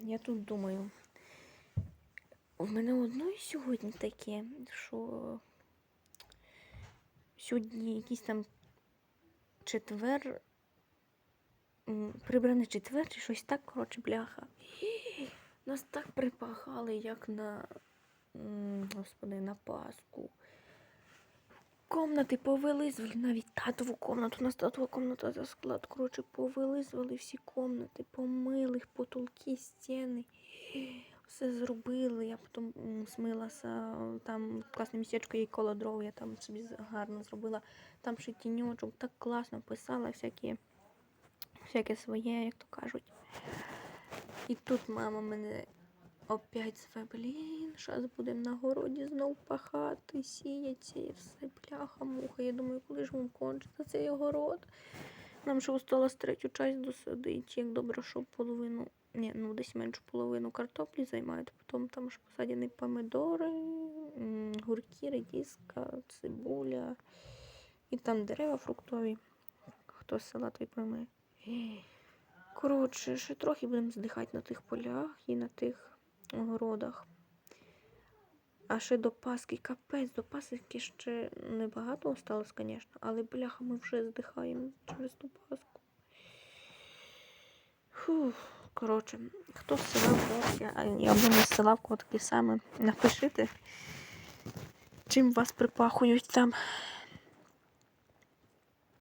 Я тут думаю. У мене одної сьогодні таке, що сьогодні якийсь там четвер. Прибраний четвер чи щось так, коротше, бляха. Нас так припахали, як на, господи, на Пасху. Комнати повилизвали, навіть татову комнату, у нас татова комната за склад. Коротше, повилизвали всі комнати, помили потолки, стіни. Все зробили. Я потім смилася, там класне містечко є коло дров, я там собі гарно зробила. Там ще тіньочок, так класно писала, всякі, всяке своє, як то кажуть. І тут мама мене опять зве, блін, зараз будемо на городі знов пахати, сіяться і все, бляха, муха. Я думаю, коли ж вам кончиться цей огород. Нам ще осталось третю часть досадити, як добре, що половину, ні, ну десь меншу половину картоплі займають, потім там ж посадені помидори, гурки, редиска, цибуля. І там дерева фруктові. Хто з села той пойме. Коротше, ще трохи будемо здихати на тих полях і на тих огородах. А ще до Пасхи, капець, до Пасхи ще небагато осталось, звісно, але бляха, ми вже здихаємо через ту Пасху. Фух, коротше, хто з села був, я, або не села, кого таке саме, напишите, чим вас припахують там.